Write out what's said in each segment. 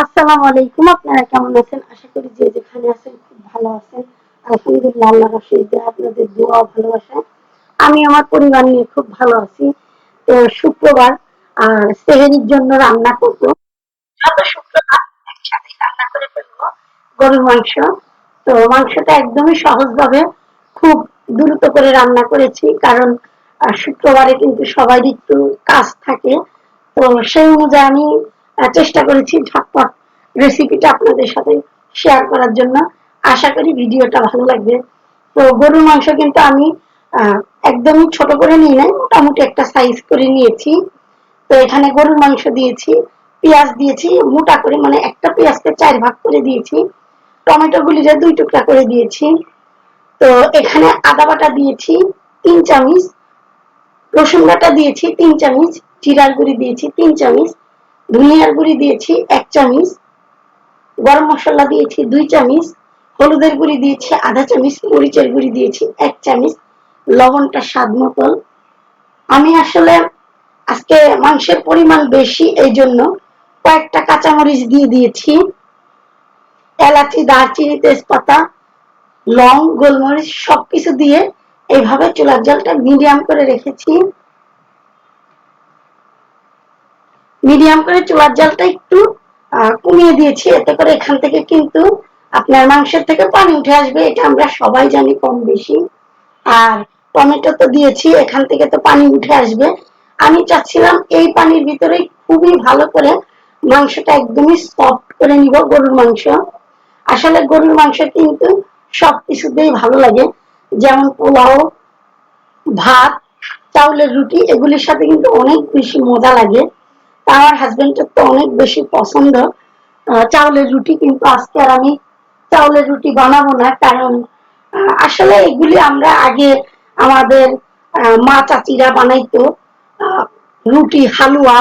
আসসালামু আলাইকুম, আপনারা কেমন আছেন? আশা করি যে যেখানে আছেন খুব ভালো আছেন। আলহামদুলিল্লাহ আল্লাহ রশিদে আপনাদের দোয়া ভালোবাসা আমি আমার পরিবার নিয়ে খুব ভালো আছি। তো শুক্রবার, আর সেহেরির জন্য রান্না করব। যত শুক্রবার একসাথে রান্না করে ফেলব গরুর মাংস। তো মাংসটা একদমই সহজভাবে খুব দ্রুত করে রান্না করেছি, কারণ শুক্রবারে কিন্তু সবাই একটু কাজ থাকে। তো সেই অনুযায়ী আমি চেষ্টা করেছি ঝটপট রেসিপিটা আপনাদের সাথে শেয়ার করার জন্য। আশা করি ভিডিওটা ভালো লাগবে। তো গরুর মাংস কিন্তু আমি একদমই ছোট করে নিয়ে নাই, মোটামুটি একটা সাইজ করে নিয়েছি। তো এখানে গরুর মাংস দিয়েছি, পেঁয়াজ দিয়েছি, মোটা করে মানে একটা পেঁয়াজকে চার ভাগ করে দিয়েছি। টমেটো গুলিরে দুই টুকরা করে দিয়েছি। তো এখানে আদা বাটা দিয়েছি, তিন চামচ। রসুন বাটা দিয়েছি, তিন চামচ। জিরার গুঁড়ি দিয়েছি, তিন চামচ। ধনিয়ার গুঁড়ি দিয়েছি এক চামচ, গরম মশলা দিয়েছি দুই চামচ, হলুদের গুঁড়ি দিয়েছি আধা চামচ, মরিচের গুঁড়ি দিয়েছি এক চামচ, লবণটা স্বাদ মতন আমি আসলে আজকে মাংসের পরিমাণ বেশি, এই জন্য কয়েকটা কাঁচামরিচ দিয়ে দিয়েছি। এলাচি, দারচিনি, তেজপাতা, লং, গোলমরিচ সবকিছু দিয়ে এইভাবে চুলার জলটা মিডিয়াম করে রেখেছি। মিডিয়াম করে চুলার জলটা একটু কমিয়ে দিয়েছি। এতে করে এখান থেকে কিন্তু আপনার মাংসের থেকে পানি উঠে আসবে। এটা আমরা সবাই জানি কম বেশি। আর টমেটো তো দিয়েছি, এখান থেকে তো পানি উঠে আসবে। আমি চাচ্ছিলাম এই পানির ভিতরে খুবই ভালো করে মাংসটা একদমই সফট করে নিব, গরুর মাংস। আসলে গরুর মাংস কিন্তু সব কিছুতেই ভালো লাগে। যেমন পোলাও, ভাত, চাউলের রুটি, এগুলির সাথে কিন্তু অনেক বেশি মজা লাগে। আমার হাজবেন্ডের তো অনেক বেশি পছন্দ। চাউলের রুটি কিন্তু আজকে আর আমি চাউলের রুটি বানাবো না, কারণ আসলে এগুলি আমরা আগে আমাদের মা চাচিরা বানাইতো রুটি, হালুয়া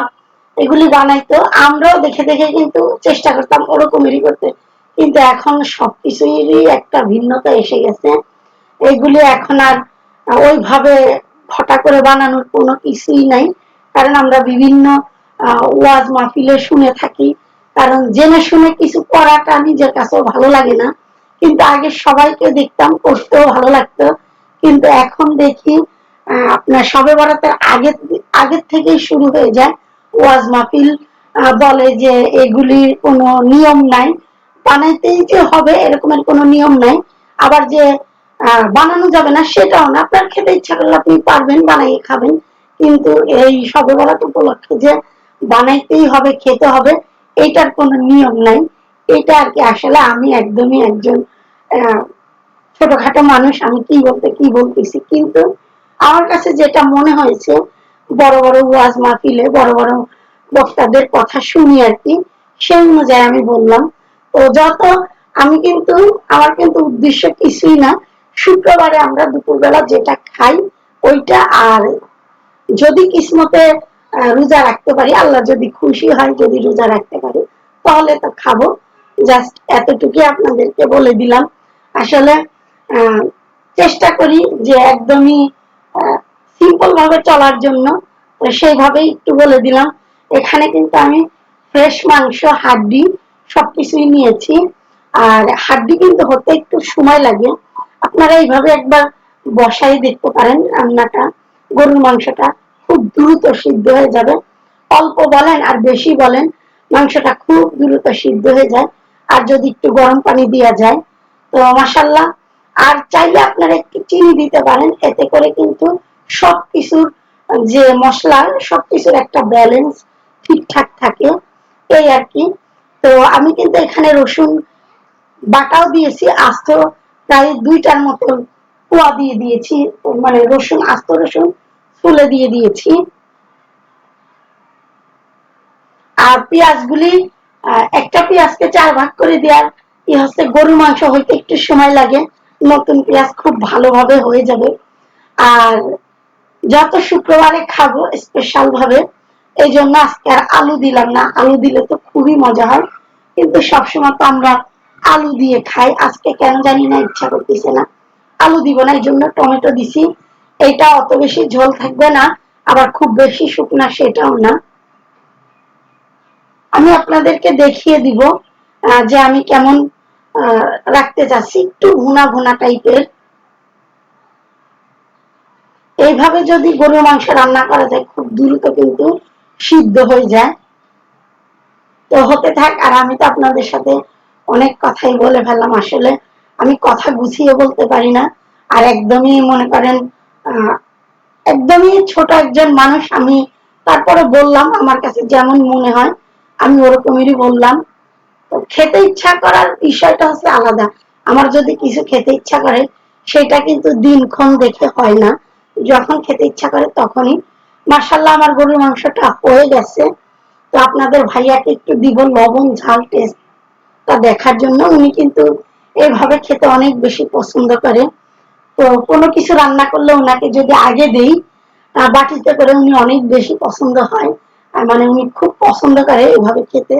এগুলি বানাইতো। আমরাও দেখে দেখে কিন্তু চেষ্টা করতাম ওরকমেরই করতে। কিন্তু এখন সবকিছুরই একটা ভিন্নতা এসে গেছে। এগুলি এখন আর ওইভাবে ফটা করে বানানোর কোনো কিছুই নাই, কারণ আমরা বিভিন্ন ওয়াজ মাহফিলে শুনে থাকি। কারণ জেনে শুনে কিছু করাটা নিজের কাছেও ভালো লাগে না। কিন্তু আগে সবাইকে দেখতাম, করতেও ভালো লাগতো। কিন্তু এখন দেখি আপনার সবে বরাতের আগে, আগের থেকেই শুরু হয়ে যায় ওয়াজ মাহফিল। বলে যে এগুলির কোনো নিয়ম নাই। বানাইতেই যে হবে, এরকমের কোনো নিয়ম নাই। আবার যে বানানো যাবে না, সেটাও না। আপনার খেতে ইচ্ছা করলে আপনি পারবেন বানাইয়ে খাবেন। কিন্তু এই সবে বরাত উপলক্ষে যে বানাইতেই হবে, খেতে হবে এইটার কোনো নিয়ম নাই। এটা আর কি আসলে আমি একদমই একজন ছোটখাটো মানুষ, আমি কি বলতে, কি বলতেছি? কিন্তু আমার কাছে যেটা মনে হয়েছে, বড় বড় ওয়াজ মাহফিলে, বড় বড় বক্তাদের কথা শুনি আর কি, সেই অনুযায়ী আমি বললাম, তো যত আমি কিন্তু, আমার কিন্তু উদ্দেশ্য কিছুই না, শুক্রবারে আমরা দুপুরবেলা যেটা খাই, ওইটা আর যদি কিসমতে রোজা রাখতে পারি। আল্লাহ যদি খুশি হয়, যদি রোজা রাখতে পারি, তাহলে তো খাব। জাস্ট এতটুকুই আপনাদেরকে বলে দিলাম। আসলে চেষ্টা করি যে একদমই সিম্পল ভাবে চলার জন্য। সেইভাবেই একটু বলে দিলাম। এখানে কিন্তু আমি ফ্রেশ মাংস, হাড্ডি সবকিছুই নিয়েছি। আর হাড্ডি কিন্তু হতে একটু সময় লাগে। আপনারা এইভাবে একবার বসাই দেখতে পারেন রান্নাটা, গরুর মাংসটা। খুব দ্রুত সিদ্ধ হয়ে যাবে। অল্প বলেন আর বেশি বলেন, মাংসটা খুব দ্রুত সিদ্ধ হয়ে যায়। আর যদি একটু গরম পানি দেওয়া যায়, তো মাসাল্লাহ আর চাইলে আপনারা একটু চিনি দিতে পারেন, এতে করে কিন্তু সবকিছুর যে মশলা, সবকিছুর একটা ব্যালেন্স ঠিকঠাক থাকে। এই আর কি। তো আমি কিন্তু এখানে রসুন বাটাও দিয়েছি, আস্ত প্রায় দুইটার মতো কুয়া দিয়ে দিয়েছি। মানে রসুন, আস্ত রসুন ফুলে দিয়ে দিয়েছি। আর পেঁয়াজগুলি একটা পেঁয়াজকে চার ভাগ করে দেওয়ার ই হচ্ছে গরুর মাংস হইতে একটু সময় লাগে। নতুন পেঁয়াজ খুব ভালোভাবে হয়ে যাবে। আর যত শুক্রবারে খাব স্পেশাল ভাবে, এই জন্য আজকে আর আলু দিলাম না। আলু দিলে তো খুবই মজা হয়। কিন্তু সবসময় তো আমরা আলু দিয়ে খাই। আজকে কেন জানি না, ইচ্ছা করতেছে না। আলু দিব না, এই জন্য টমেটো দিছি। এটা অত বেশি ঝোল থাকবে না, আবার খুব বেশি শুকনা সেটাও না। আমি আপনাদেরকে দেখিয়ে দিব যে আমি কেমন রাখতে চাচ্ছি, একটু ভুনা ভুনা টাইপের। এইভাবে যদি গরুর মাংস রান্না করা যায়, খুব দ্রুত কিন্তু সিদ্ধ হয়ে যায়। তো হতে থাক, আর আমি তো আপনাদের সাথে অনেক কথাই বলে ফেললাম আসলে। আমি কথা গুছিয়ে বলতে পারি না, আর একদমই মনে করেন একদমই ছোট একজন মানুষ আমি, তারপরে বললাম আমার কাছে যেমন মনে হয়, আমি ওরকমেরই বললাম। খেতে ইচ্ছা করার বিষয়টা হচ্ছে আলাদা। আমার যদি কিছু খেতে ইচ্ছা করে, সেটা কিন্তু দিনক্ষণ দেখে হয় না। যখন খেতে ইচ্ছা করে তখনই। মার্শাল্লাহ আমার গরুর মাংসটা হয়ে গেছে। তো আপনাদের ভাইয়াকে একটু দিব লবণ, ঝাল টেস্ট তা দেখার জন্য। উনি কিন্তু এভাবে খেতে অনেক বেশি পছন্দ করে। তো কোনো কিছু রান্না করলে ওনাকে যদি আগে দেই বাটিতে করে উনি অনেক বেশি পছন্দ হয়। মানে উনি খুব পছন্দ করে এভাবে খেতে।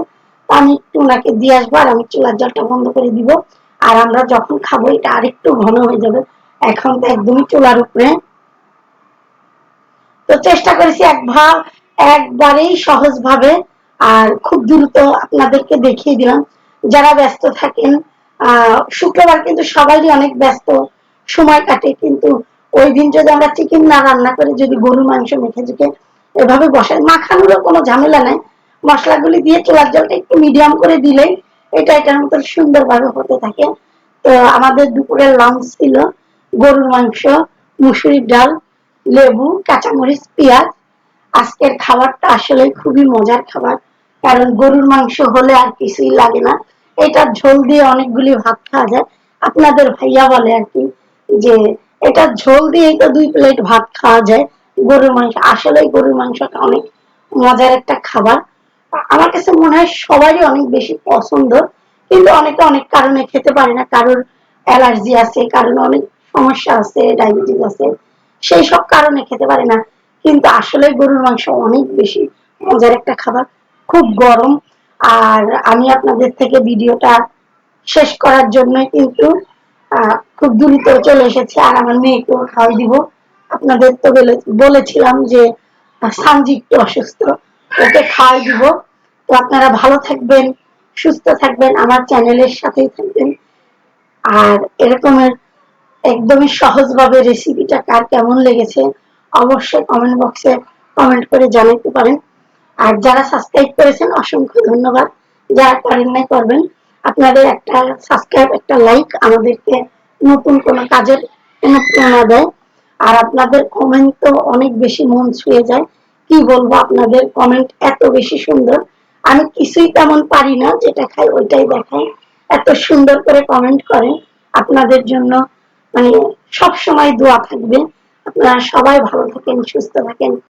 আমি একটু ওনাকে দিয়ে আসব আর আমি চুলার জলটা বন্ধ করে দিব। আর আমরা যখন খাব, এটা আরেকটু ঘন হয়ে যাবে। এখন তো একদমই চুলার উপরে। তো চেষ্টা করেছি এক ভাব, একবারেই সহজ ভাবে আর খুব দ্রুত আপনাদেরকে দেখিয়ে দিলাম। যারা ব্যস্ত থাকেন আহ শুক্রবার কিন্তু সবাই অনেক ব্যস্ত। সময় কাটে, কিন্তু ওই দিন যদি আমরা চিকেন না রান্না করে, যদি গরুর মাংস মেখে ঝুঁকে এভাবে বসাই মাখানোরও কোনো ঝামেলা নাই। মশলাগুলি দিয়ে চোলার জলটা একটু মিডিয়াম করে দিলেই এটা এটার মতো সুন্দরভাবে হতে থাকে। তো আমাদের দুপুরের লাঞ্চ ছিল গরুর মাংস, মুসুরির ডাল, লেবু, কাঁচামরিচ, পেঁয়াজ। আজকের খাবারটা আসলে খুবই মজার খাবার, কারণ গরুর মাংস হলে আর কিছুই লাগে না। এটা ঝোল দিয়ে অনেকগুলি ভাত খাওয়া যায়। আপনাদের ভাইয়া বলে আর কি যে এটা ঝোল দিয়ে তো দুই প্লেট ভাত খাওয়া যায়। গরুর মাংস আসলে গরুর মাংসটা অনেক মজার একটা খাবার। আমার কাছে মনে হয় সবারই অনেক বেশি পছন্দ। কিন্তু অনেকে অনেক কারণে খেতে পারে না। কারোর অ্যালার্জি আছে কারণ অনেক সমস্যা আছে, ডায়াবেটিস আছে, সেই সব কারণে খেতে পারে না। কিন্তু আসলে গরুর মাংস অনেক বেশি মজার একটা খাবার। খুব গরম। আর আমি আপনাদের থেকে ভিডিওটা শেষ করার জন্য কিন্তু খুব দ্রুত চলে এসেছে আর আমার মেয়েকেও খাওয়াই দিব। আপনাদের তো বলেছিলাম যে সানজি একটু অসুস্থ, ওকে খাওয়াই দিব। তো আপনারা ভালো থাকবেন, সুস্থ থাকবেন, আমার চ্যানেলের সাথেই থাকবেন। আর এরকমের একদমই সহজভাবে রেসিপিটা কার কেমন লেগেছে, অবশ্যই কমেন্ট বক্সে কমেন্ট করে জানাতে পারেন। আর যারা সাবস্ক্রাইব করেছেন, অসংখ্য ধন্যবাদ। যারা করেন নাই, করবেন। আপনাদের একটা সাবস্ক্রাইব একটা লাইক আমাদেরকে নতুন কোনো কাজের অনুপ্রেরণা দেয়। আর আপনাদের কমেন্ট তো অনেক বেশি মন ছুঁয়ে যায়। কি বলব, আপনাদের কমেন্ট এত বেশি সুন্দর। আমি কিছুই তেমন পারি না, যেটা খাই ওইটাই দেখাই। এত সুন্দর করে কমেন্ট করেন আপনাদের জন্য মানে সব সময় দোয়া থাকবে। আপনারা সবাই ভালো থাকেন, সুস্থ থাকেন।